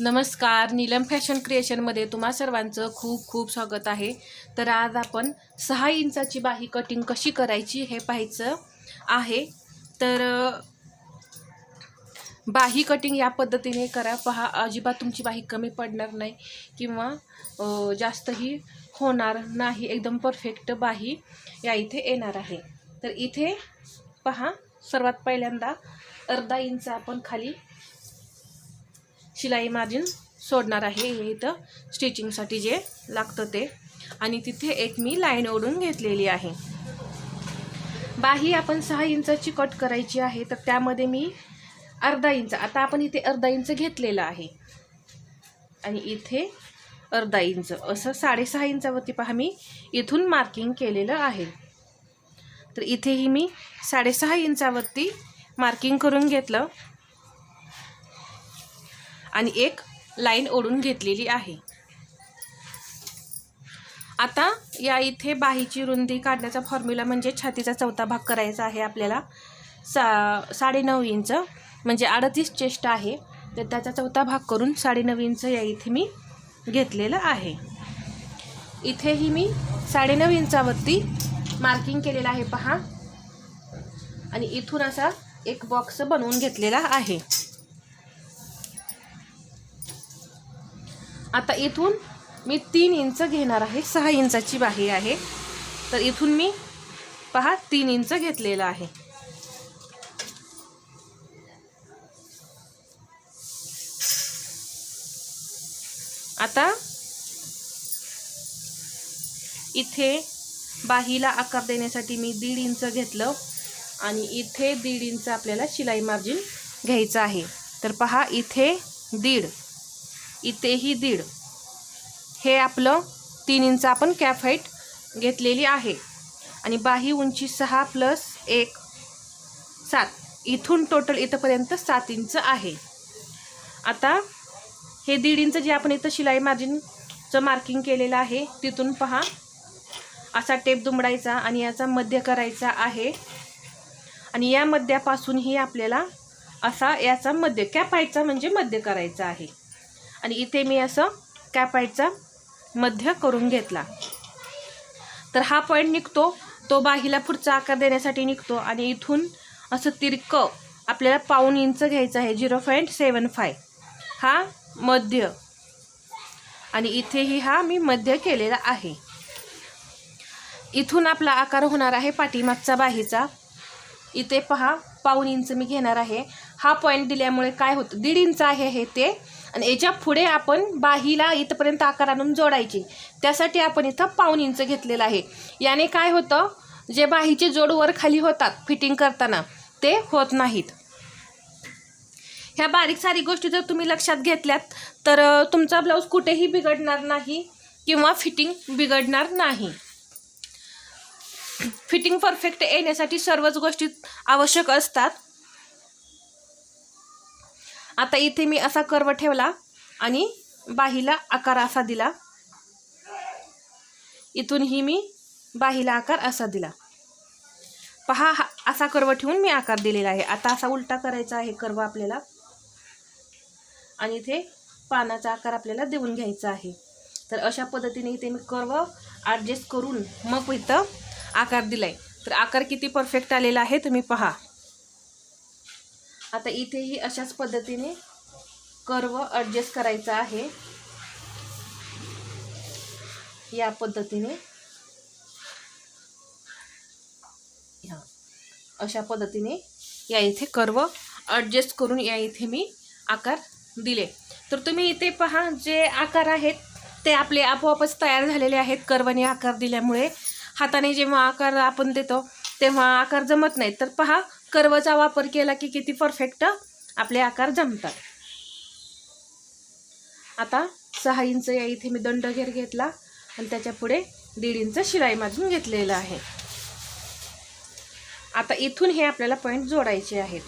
नमस्कार. नीलम फॅशन क्रिएशनमध्ये तुम्हा सर्वांचं खूप खूप स्वागत आहे. तर आज आपण सहा इंचाची बाही कटिंग कशी करायची हे पाहायचं आहे. तर बाही कटिंग या पद्धतीने करा. पहा अजिबात तुमची बाही कमी पडणार नाही किंवा जास्तही होणार नाही. एकदम परफेक्ट बाही या इथे येणार आहे. तर इथे पहा सर्वात पहिल्यांदा अर्धा इंच आपण खाली शिलाई मार्जिन सोडणार आहे हे इथं स्टिचिंगसाठी जे लागतं ते. आणि तिथे एक मी लाईन ओढून घेतलेली आहे. बाही आपण सहा इंचाची कट करायची आहे तर त्यामध्ये मी अर्धा इंच आता आपण इथे अर्धा इंच घेतलेलं आहे. आणि इथे अर्धा इंच असं साडेसहा इंचावरती पहा मी इथून मार्किंग केलेलं आहे. तर इथेही मी साडेसहा इंचावरती मार्किंग करून घेतलं. आणि एक लाईन ओढून घेतलेली आहे. आता या इथे बाहीची रुंदी काढण्याचा फॉर्म्युला म्हणजे छातीचा चौथा भाग करायचा आहे आपल्याला. सा साडेनऊ इंच म्हणजे अडतीस चेस्ट आहे. तर त्याचा चौथा भाग करून साडेनऊ इंच या इथे मी घेतलेलं आहे. इथेही मी साडेनऊ इंचावरती मार्किंग केलेलं आहे पहा. आणि इथून असा एक बॉक्स बनवून घेतलेला आहे. आता इथून मी तीन इंच घेणार आहे. सहा इंचाची बाही आहे. तर इथून मी पहा तीन इंच घेतलेलं आहे. आता इथे बाहीला आकार देण्यासाठी मी दीड इंच घेतलं आणि इथे दीड इंच आपल्याला शिलाई मार्जिन घ्यायचं आहे. तर पहा इथे दीड. इथेही दीड. हे आपलं तीन इंच आपण कॅप हाईट घेतलेली आहे. आणि बाही उंची सहा प्लस एक सात. इथून टोटल इथंपर्यंत सात इंच आहे. आता हे दीड इंच जे आपण इथं शिलाई मार्जिनचं मार्किंग केलेलं आहे तिथून पहा. असा टेप दुमडायचा आणि याचा मध्य करायचा आहे. आणि या मध्यापासूनही आपल्याला असा याचा मध्य कॅपायचा म्हणजे मध्य करायचा आहे. आणि इथे मी असं कॅपाईटचा मध्य करून घेतला. तर हा पॉईंट निघतो. तो बाहीला पुढचा आकार देण्यासाठी निघतो आणि इथून असं तिरकं आपल्याला पाऊन इंच घ्यायचं आहे झिरो पॉईंट सेवन फाय हा मध्य. आणि इथेही हा मी मध्य केलेला आहे. इथून आपला आकार होणार आहे पाठीमागचा बाहीचा. इथे पहा पाऊन इंच मी घेणार आहे. हा पॉईंट दिल्यामुळे काय होतं? दीड इंच आहे हे ते. आणि याच्यापुढे आपण बाहीला इथपर्यंत आकार आणून जोडायची. त्यासाठी आपण इथं पाऊन इंच घेतलेलं आहे. याने काय होतं? जे बाहीचे जोड वर खाली होतात फिटिंग करताना ते होत नाहीत. ह्या बारीक सारी गोष्टी जर तुम्ही लक्षात घेतल्यात तर तुमचा ब्लाऊज कुठेही बिघडणार नाही किंवा फिटिंग बिघडणार नाही. फिटिंग परफेक्ट येण्यासाठी सर्वच गोष्टी आवश्यक असतात. आता इथे मी असा कर्व ठेवला आणि बाहीला आकार असा दिला. इथूनही मी बाहीला आकार असा दिला. पहा हा असा कर्व ठेवून मी आकार दिलेला आहे. आता असा उलटा करायचा आहे कर्व आपल्याला. आणि इथे पानाचा आकार आपल्याला देऊन घ्यायचा आहे. तर अशा पद्धतीने इथे मी कर्व ॲडजस्ट करून मग इथं आकार दिलाय. तर आकार किती परफेक्ट आलेला आहे तुम्ही पहा. आता इथेही अशाच पद्धतीने कर्व ॲडजस्ट करायचा आहे. या पद्धतीने. अशा पद्धतीने या इथे कर्व ॲडजस्ट करून या इथे मी आकार दिले. तर तुम्ही इथे पहा जे आकार आहेत ते आपले आपोआपच तयार झालेले आहेत. कर्वने आकार दिल्यामुळे हाताने जेव्हा आकार आपण देतो तेव्हा आकार जमत नाही. तर पहा कर्वचा वापर केला की किती परफेक्ट आपले आकार जमतात. आता सहा इंच या इथे मी दंड घेर घेतला आणि त्याच्या पुढे दीड इंच शिलाई माजून घेतलेलं आहे. आता इथून हे आपल्याला पॉईंट जोडायचे आहेत.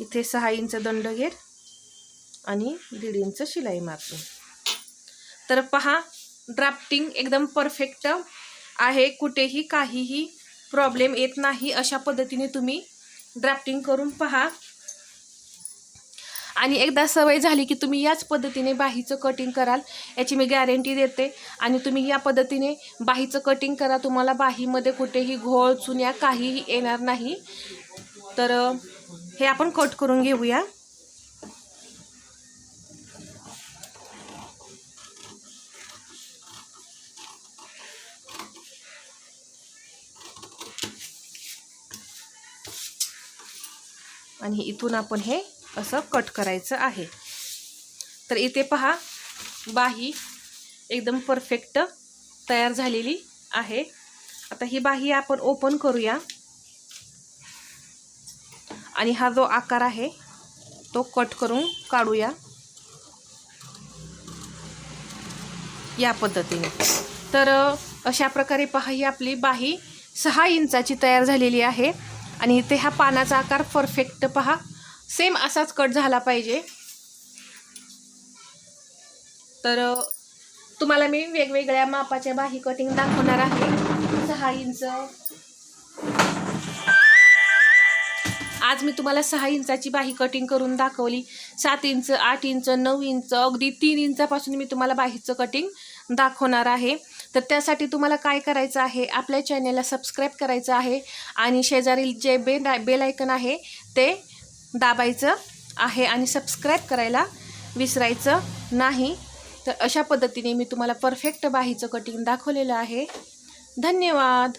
इथे सहा इंच दंड घेर आणि दीड इंच शिलाई मारतो तर पहा ड्राफ्टिंग एकदम परफेक्ट आहे कुठेही काहीही प्रॉब्लेम येत नाही अशा पद्धतीने तुम्ही ड्राफ्टिंग करून पहा. आणि एकदा सवय झाली की तुम्ही याच पद्धतीने बाहीचं कटिंग कराल याची मी गॅरंटी देते. आणि तुम्ही या पद्धतीने बाहीचं कटिंग करा तुम्हाला बाहीमध्ये कुठेही घोळ चुन्या काहीही येणार नाही. तर हे आपण कट करून घेऊया. आणि इथून आपण हे असं कट करायचं आहे. तर इथे पहा बाही एकदम परफेक्ट तयार झालेली आहे. आता ही बाही आपण ओपन करूया. आणि हा जो आकार आहे तो कट करून काढूया. या पद्धतीने. तर अशा प्रकारे पहा ही आपली बाही सहा इंचाची तयार झालेली आहे. आणि इथे हा पानाचा आकार परफेक्ट पहा. सेम असाच कट झाला पाहिजे. तर तुम्हाला मी वेगवेगळ्या मापाच्या बाही कटिंग दाखवणार आहे. सहा इंच. आज मी तुम्हाला सहा इंचाची बाही कटिंग करून दाखवली. सात इंच आठ इंच नऊ इंच अगदी तीन इंचापासून मी तुम्हाला बाहीचं कटिंग दाखवणार आहे. तर त्यासाठी तुम्हाला काय करायचं आहे? आपल्या चॅनेलला सबस्क्राईब करायचं आहे आणि शेजारील जे बे बेल आयकन आहे ते दाबायचं आहे आणि सबस्क्राईब करायला विसरायचं नाही. तर अशा पद्धतीने मी तुम्हाला परफेक्ट बाहीचं कटिंग दाखवलेलं आहे. धन्यवाद!